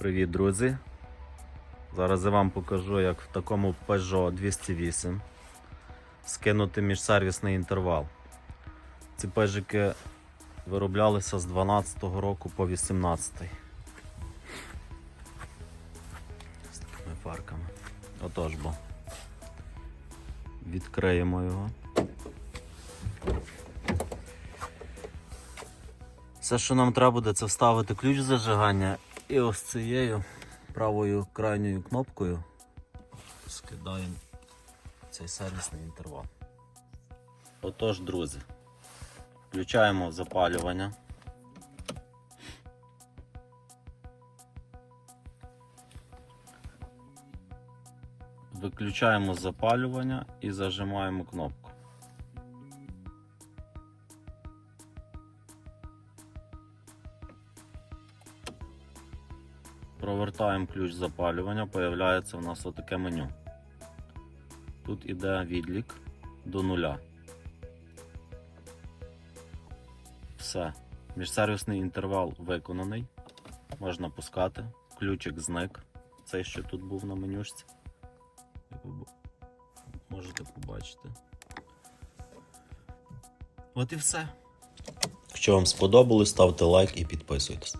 Привіт, друзі! Зараз я вам покажу, як в такому Peugeot 208 скинути міжсервісний інтервал. Ці пежики вироблялися з 12 року по 18. З такими фарками. Отож бо. Відкриємо його. Все, що нам треба буде, це вставити ключ зажигання і ось цією правою крайньою кнопкою скидаємо цей сервісний інтервал. Отож, друзі, включаємо запалювання. Виключаємо запалювання і зажимаємо кнопку. Провертаємо ключ запалювання, появляється у нас отаке меню. Тут іде відлік до нуля. Все. Міжсервісний інтервал виконаний. Можна пускати. Ключик зник. Цей, що тут був на менюшці. Можете побачити. От і все. Якщо вам сподобалось, ставте лайк і підписуйтесь.